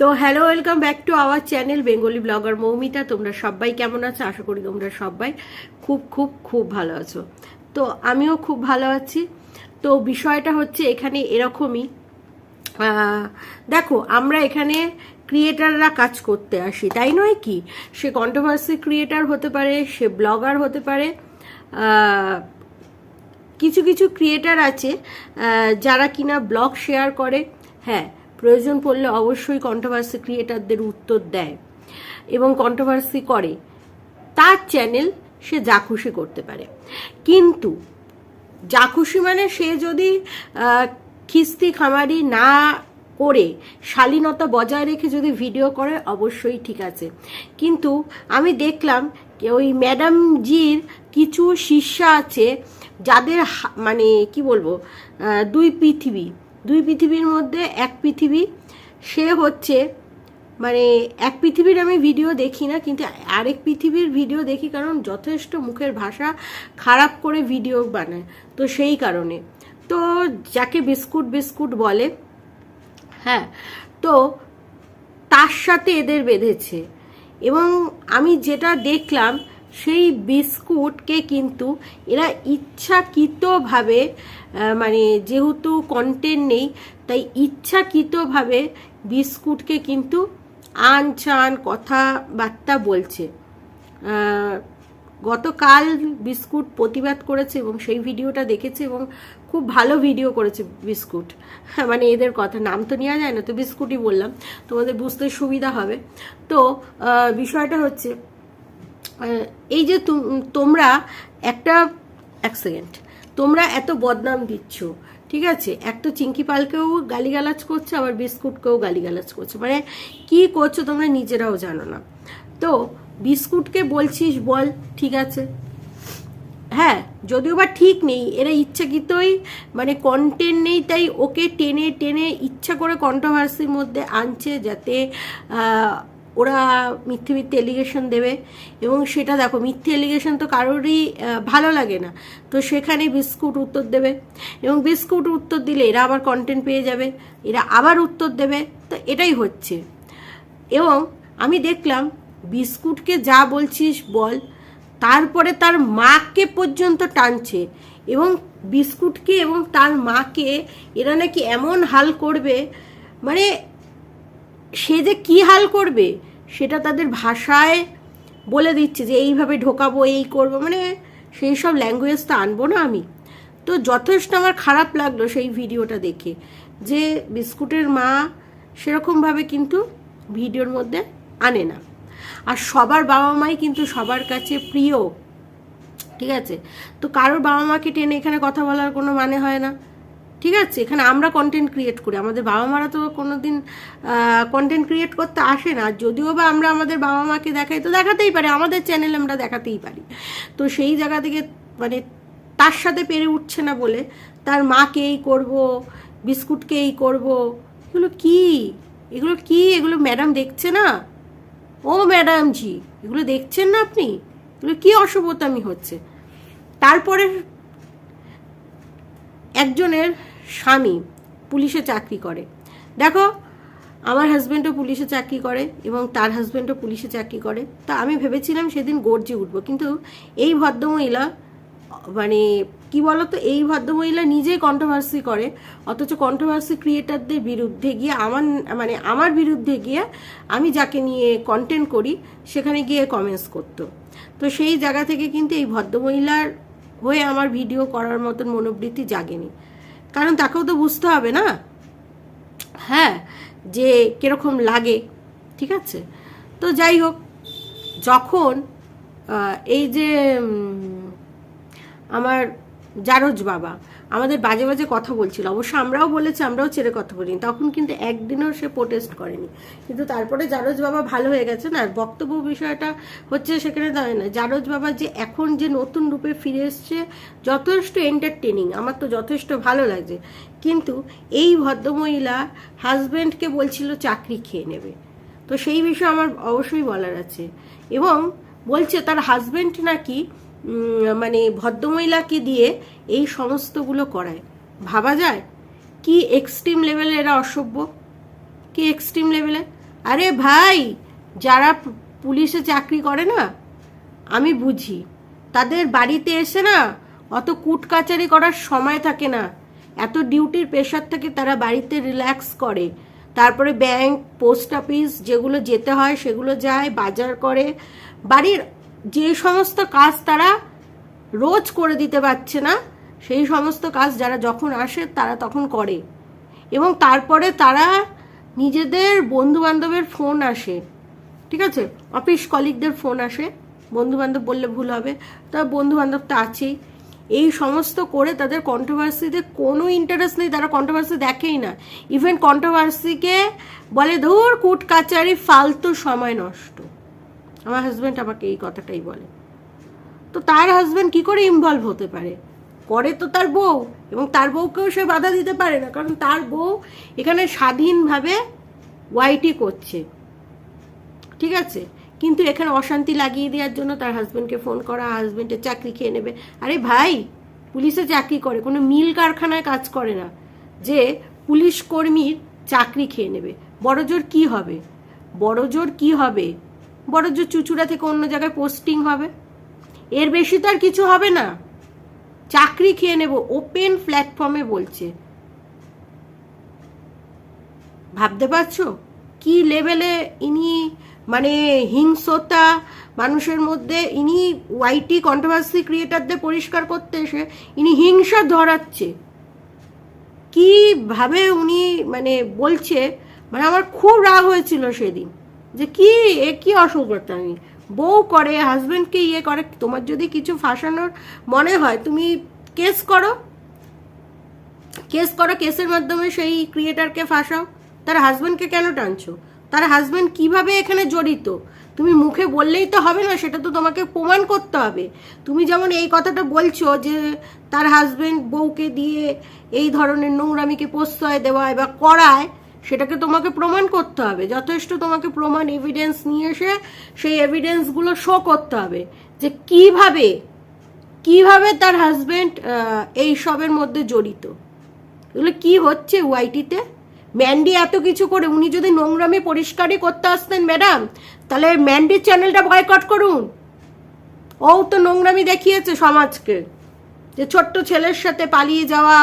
তো hello welcome back to our channel Bengali blogger Moumita তোমরা সবাই কেমন আছো? আশা করি তোমরা সবাই খুব খুব খুব ভালো আছো। তো আমিও খুব ভালো আছি। তো বিষয়টা হচ্ছে এখানে এরকমই। দেখো, আমরা এখানে ক্রিয়েটাররা কাজ করতে আসি, তাই নয় কি? সে কন্ট্রোভার্সি ক্রিয়েটার হতে পারে, সে ব্লগার হতে পারে কিছু কিছু ক্রিয়েটার আছে যারা কিনা ব্লগ শেয়ার করে। হ্যাঁ প্রয়োজন পড়লে অবশ্যই কন্ট্রোভার্সি ক্রিয়েটারদের উত্তর দেয় এবং কন্ট্রোভার্সি করে। তার চ্যানেল সে যা খুশি করতে পারে। কিন্তু যা খুশি মানে সে যদি খিস্তি খামারি না করে শালীনতা বজায় রেখে যদি ভিডিও করে, অবশ্যই ঠিক আছে। কিন্তু আমি দেখলাম ওই ম্যাডাম জির কিছু শিষ্যা আছে যাদের মানে কি বলব দুই পৃথিবী। দুই পৃথিবীর মধ্যে এক পৃথিবী। সে হচ্ছে মানে এক পৃথিবীর আমি ভিডিও দেখি না, কিন্তু আরেক পৃথিবীর ভিডিও দেখি কারণ যথেষ্ট মুখের ভাষা খারাপ করে ভিডিও বানায়, তো সেই কারণে। তো যাকে বিস্কুট বিস্কুট বলে হ্যাঁ তো তার সাথে এদের বেঁধেছে। এবং আমি যেটা দেখলাম, সেই বিস্কুটকে কিন্তু এরা ইচ্ছাকৃতভাবে মানে যেহেতু কন্টেন্ট নেই, তাই ইচ্ছাকৃতভাবে বিস্কুটকে কিন্তু আন চান কথাবার্তা বলছে। গতকাল বিস্কুট প্রতিবাদ করেছে এবং সেই ভিডিওটা দেখেছে এবং খুব ভালো ভিডিও করেছে বিস্কুট। হ্যাঁ মানে এদের কথা, নাম তো নেওয়া যায় না, তো বিস্কুটই বললাম, তোমাদের বুঝতে সুবিধা হবে। তো বিষয়টা হচ্ছে এই যে তুম- তোমরা একটা, এক সেকেন্ড তোমরা এত বদনাম দিচ্ছ, ঠিক আছে? এক তো চিঙ্কি পালকেও গালিগালাজ করছে, আবার বিস্কুটকেও গালিগালাজ করছে। মানে কি করছ তোমরা নিজেরাও জানো না। তো বিস্কুটকে বলছিস বল, ঠিক আছে? হ্যাঁ যদিও বা ঠিক নেই, এরা ইচ্ছাকৃতই মানে কন্টেন্ট নেই, তাই ওকে টেনে টেনে ইচ্ছা করে কন্ট্রোভার্সির মধ্যে আনছে যাতে ওরা মিথ্যে মিথ্যে এলিগেশন দেবে এবং সেটা দেখো, মিথ্যে এলিগেশন তো কারোরই ভালো লাগে না। তো সেখানে বিস্কুট উত্তর দেবে এবং বিস্কুট উত্তর দিলে এরা আবার কন্টেন্ট পেয়ে যাবে, এরা আবার উত্তর দেবে, তো এটাই হচ্ছে। এবং আমি দেখলাম বিস্কুটকে যা বলছিস বল, তারপরে তার মাকে পর্যন্ত টানছে এবং বিস্কুটকে এবং তার মাকে এরা নাকি এমন হাল করবে মানে সে যে কি হাল করবে, সেটা তাদের ভাষায় বলে দিচ্ছে যে এইভাবে ঢোকাবো, এই করব মানে সেই সব ল্যাঙ্গুয়েজ তো আনব না আমি। তো যথেষ্ট আমার খারাপ লাগল সেই ভিডিওটা দেখে যে বিস্কুটের মা সেরকমভাবে কিন্তু ভিডিওর মধ্যে আনে না। আর সবার বাবা মাই কিন্তু সবার কাছে প্রিয়, ঠিক আছে? তো কারোর বাবা মাকে টেনে এখানে কথা বলার কোনো মানে হয় না। ঠিক আছে, এখানে আমরা কন্টেন্ট ক্রিয়েট করি। আমাদের বাবা মারা তো কোনো দিন কন্টেন্ট ক্রিয়েট করতে আসে না। যদিও বা আমরা আমাদের বাবা মাকে দেখাই, তো দেখাতেই পারি। আমাদের চ্যানেল আমরা দেখাতেই পারি। তো সেই জায়গা থেকে মানে তার সাথে পেরে উঠছে না বলে, তার মাকে এই করব, বিস্কুটকে এই করব, এগুলো কি? এগুলো কি? এগুলো ম্যাডাম দেখছে না? ও ম্যাডাম জি, এগুলো দেখছেন না আপনি? এগুলো কী অসভ্যতামি হচ্ছে? তারপরে একজনের স্বামী পুলিশে চাকরি করে। দেখো, আমার হাজব্যান্ডও পুলিশে চাকরি করে এবং তার হাজব্যান্ডও পুলিশে চাকরি করে। তা আমি ভেবেছিলাম সেদিন গর্জে উঠবো, কিন্তু এই ভদ্রমহিলা মানে কি বলতো, এই ভদ্রমহিলা নিজেই কন্ট্রোভার্সি করে, অথচ কন্ট্রোভার্সি ক্রিয়েটারদের বিরুদ্ধে গিয়ে আমার মানে আমার বিরুদ্ধে গিয়ে আমি যাকে নিয়ে কন্টেন্ট করি, সেখানে গিয়ে কমেন্টস করতো। তো সেই জায়গা থেকে কিন্তু এই ভদ্রমহিলার হয়ে আমার ভিডিও করার মতন মনোবৃত্তি জাগেনি। কারণ তাকেও তো বুঝতে হবে না। হ্যাঁ যে কীরকম লাগে, ঠিক আছে? তো যাই হোক, যখন এই যে আমার জারজ বাবা আমাদের বাজে বাজে কথা বলছিল। অবশ্য আমরাও বলেছি, আমরাও ছেড়ে কথা বলিনি। তখন কিন্তু একদিনও সে প্রোটেস্ট করেনি। কিন্তু তারপরে জারজ বাবা ভালো হয়ে গেছে না? আর বক্তব্য বিষয়টা হচ্ছে সেখানে দাঁড়ায় না। জারজ বাবা যে এখন যে নতুন রূপে ফিরে এসছে, যথেষ্ট এন্টারটেনিং আমার তো যথেষ্ট ভালো লাগছে। কিন্তু এই ভদ্রমহিলা হাজব্যান্ডকে বলছিল চাকরি খেয়ে নেবে। তো সেই বিষয়ে আমার অবশ্যই বলার আছে। এবং বলছে তার হাজব্যান্ড নাকি মানে ভদ্রমহিলাকে দিয়ে এই সমস্তগুলো করায়। ভাবা যায়? কি এক্সট্রিম লেভেলে এরা অসভ্য? কি এক্সট্রিম লেভেলে আরে ভাই, যারা পুলিশে চাকরি করে না, আমি বুঝি। তাদের বাড়িতে এসে না অত কুট কাচারি করার সময় থাকে না। এত ডিউটির প্রেশার থাকে তারা বাড়িতে রিল্যাক্স করে। তারপরে ব্যাংক পোস্ট অফিস যেগুলো যেতে হয় সেগুলো যায়, বাজার করে। বাড়ির যে সমস্ত কাজ তারা রোজ করে দিতে পারছে না, সেই সমস্ত কাজ যারা যখন আসে তারা তখন করে। এবং তারপরে তারা নিজেদের বন্ধু বান্ধবের ফোন আসে, ঠিক আছে? অফিস কলিগদের ফোন আসে বন্ধু বান্ধব বললে ভুল হবে, তা বন্ধু বান্ধব তো আছেই। এই সমস্ত করে তাদের কন্ট্রোভার্সিতে কোনো ইন্টারেস্ট নেই, তারা কন্ট্রোভার্সি দেখেই না। ইভেন কন্ট্রোভার্সিকে বলে, ধুর কুট কাচারি ফালতু সময় নষ্ট। আমার হাজব্যান্ড আমাকে এই কথাটাই বলে। তো তার হাজব্যান্ড কি করে ইনভলভ হতে পারে? করে তো তার বউ, এবং তার বউকেও সে বাধা দিতে পারে না, কারণ তার বউ এখানে স্বাধীনভাবে ওয়াইটি করছে। ঠিক আছে? কিন্তু এখানে অশান্তি লাগিয়ে দেওয়ার জন্য তার হাজব্যান্ডকে ফোন করা হাজব্যান্ডের চাকরি খেয়ে নেবে। আরে ভাই, পুলিশে চাকরি করে, কোনো মিল কারখানায় কাজ করে না। যে পুলিশ কর্মীর চাকরি খেয়ে নেবে। বড়জোর কি হবে? বড়জোর কি হবে? বড় জোর চুচুড়া থেকে অন্য জায়গায় পোস্টিং হবে। এর বেশি তো আর কিছু হবে না। চাকরি খেয়ে নেব ওপেন প্ল্যাটফর্মে বলছে। ভাবতে পারছ? কি লেভেলে ইনি মানে হিংসতা, মানুষের মধ্যে ইনি ওয়াইটি কন্ট্রোভার্সি ক্রিয়েটারদের পরিষ্কার করতে এসে ইনি হিংসা ধরাচ্ছে। কীভাবে উনি মানে বলছে? মানে আমার খুব রাগ হয়েছিল সেদিন। যে কি, এ কি অসুখতামি বউ করে হাজবেন্ডকে ইয়ে করে, তোমার যদি কিছু ফাঁসানোর মনে হয়, তুমি কেস করো। কেস করো, কেসের মাধ্যমে সেই ক্রিয়েটারকে ফাঁসাও। তার হাজবেন্ডকে কেন টানছো? তার হাজবেন্ড কীভাবে এখানে জড়িত? তুমি মুখে বললেই তো হবে না, সেটা তো তোমাকে প্রমাণ করতে হবে। তুমি যেমন এই কথাটা বলছো যে, তার হাজবেন্ড বউকে দিয়ে এই ধরনের নোংরামিকে প্রশ্রয় দেওয়ায় বা করায় সেটাকে তোমাকে প্রমাণ করতে হবে। যথেষ্ট তোমাকে প্রমাণ এভিডেন্স নিয়ে এসে সেই এভিডেন্সগুলো শো করতে হবে যে কীভাবে কীভাবে তার হাজবেন্ড এই সবের মধ্যে জড়িত। এগুলো কি হচ্ছে ওয়াইটিতে ম্যান্ডি এত কিছু করে, উনি যদি নোংরামি পরিষ্কারই করতে আসতেন ম্যাডাম তাহলে ম্যান্ডির চ্যানেলটা বয়কট করুন। ও তো নোংরামি দেখিয়েছে সমাজকে, যে ছোট্ট ছেলের সাথে পালিয়ে যাওয়া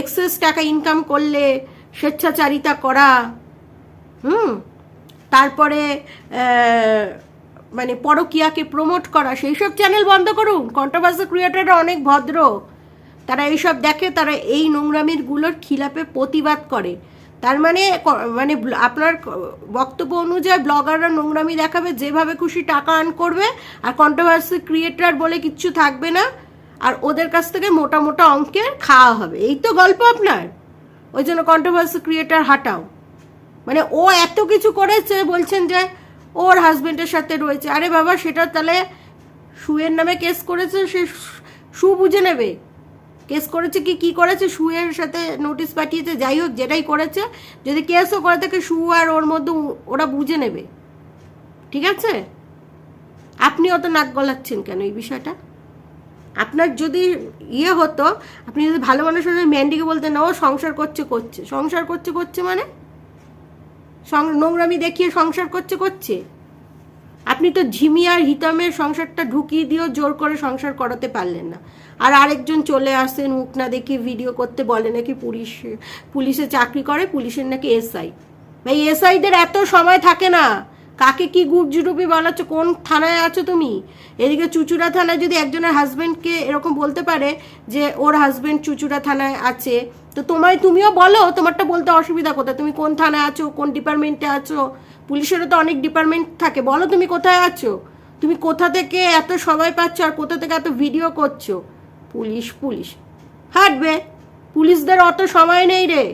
এক্সেস টাকা ইনকাম করলে স্বেচ্ছাচারিতা করা, হুম? তারপরে মানে পরকিয়াকে প্রমোট করা সেই সব চ্যানেল বন্ধ করুন। কন্ট্রোভার্সি ক্রিয়েটাররা অনেক ভদ্র। তারা এইসব দেখে, তারা এই নোংরামিরগুলোর খিলাপে প্রতিবাদ করে। তার মানে মানে আপনার বক্তব্য অনুযায়ী ব্লগাররা নোংরামি দেখাবে, যেভাবে খুশি টাকা আর্ন করবে, আর কন্ট্রোভার্সি ক্রিয়েটার বলে কিচ্ছু থাকবে না। আর ওদের কাছ থেকে মোটা মোটা অঙ্কের খাওয়া হবে। এই তো গল্প আপনার। ওই জন্য কন্ট্রোভার্সি ক্রিয়েটার হাটাও। মানে ও এত কিছু করেছে, বলছেন যে ওর হাজবেন্ডের সাথে রয়েছে। আরে বাবা, সেটা তাহলে সুয়ের নামে কেস করেছে, সে সু বুঝে নেবে। কেস করেছে কি কি করেছে? সুয়ের সাথে নোটিশ পাঠিয়েছে, যাই হোক, যেটাই করেছে, যদি কেসও করে থাকে সু আর ওর মধ্যে ওরা বুঝে নেবে। ঠিক আছে? আপনি অত নাক গলাচ্ছেন কেন এই বিষয়টা? আপনার যদি ইয়ে হতো, আপনি যদি ভালো মানুষ হলে ম্যান্ডিকে বলতেন না ও সংসার করছে করছে। সংসার করছে করছে মানে? নোংরামি দেখিয়ে সংসার করছে করছে? আপনি তো ঝিমি আর হিতমের সংসারটা ঢুকিয়ে দিয়েও জোর করে সংসার করাতে পারলেন না। আর আরেকজন চলে আসেন মুখ না দেখিয়ে ভিডিও করতে, বলে নাকি পুলিশ, পুলিশে চাকরি করে, পুলিশের নাকি এসআই। ভাই, এসআইদের এত সময় থাকে না। কাকে কি গুপ জুটুপি বলাচ্ছ কোন থানায় আছো তুমি? এদিকে চুচুড়া থানায় যদি একজনের হাজবেন্ডকে এরকম বলতে পারে যে ওর হাজবেন্ড চুচুড়া থানায় আছে, তো তোমায় তুমিও বলো, তোমারটা বলতে অসুবিধা কোথায়? তুমি কোন থানায় আছো? কোন ডিপার্টমেন্টে আছো? পুলিশেরও তো অনেক ডিপার্টমেন্ট থাকে। বলো তুমি কোথায় আছো? তুমি কোথা থেকে এত সময় পাচ্ছ আর কোথা থেকে এত ভিডিও করছ? Police police. হাঁটবে। পুলিশদের অত সময় নেই রে।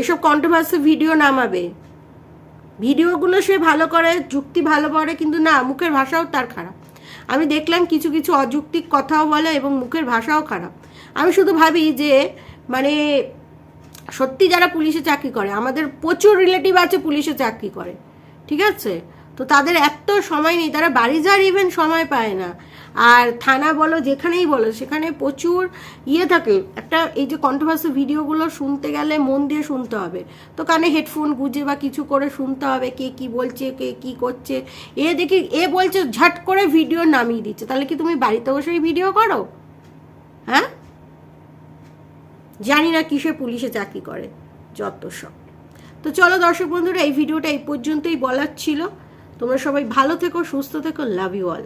এসব কন্ট্রোভার্সি ভিডিও নামাবে। ভিডিওগুলো সে ভালো করে, যুক্তি ভালো করে, কিন্তু না, মুখের ভাষাও তার খারাপ। আমি দেখলাম কিছু কিছু অযৌক্তিক কথাও বলে এবং মুখের ভাষাও খারাপ। আমি শুধু ভাবি যে মানে সত্যি যারা পুলিশে চাকরি করে, আমাদের প্রচুর রিলেটিভ আছে পুলিশে চাকরি করে, ঠিক আছে? তো তাদের এত সময় নেই, তারা বাড়ি যাওয়ার ইভেন সময় পায় না। আর থানা বলো, যেখানেই বলো, সেখানে প্রচুর ইয়ে থাকে। একটা এই যে কন্ট্রোভার্সি ভিডিওগুলো শুনতে গেলে মন দিয়ে শুনতে হবে। তো কানে হেডফোন গুজে বা কিছু করে শুনতে হবে, কে কি বলছে, কে কি করছে। এ দেখি, এ বলছে, ঝট করে ভিডিও নামিয়ে দিচ্ছে। তাহলে কি তুমি বাড়িতে বসেই ভিডিও করো? হ্যাঁ? জানি না কিসে পুলিশে চাকরি করে, যত সব। তো চলো দর্শক বন্ধুরা, এই ভিডিওটা এই পর্যন্তই বলার ছিল। তোমরা সবাই ভালো থেকো, সুস্থ থেকো লাভ ইউ অল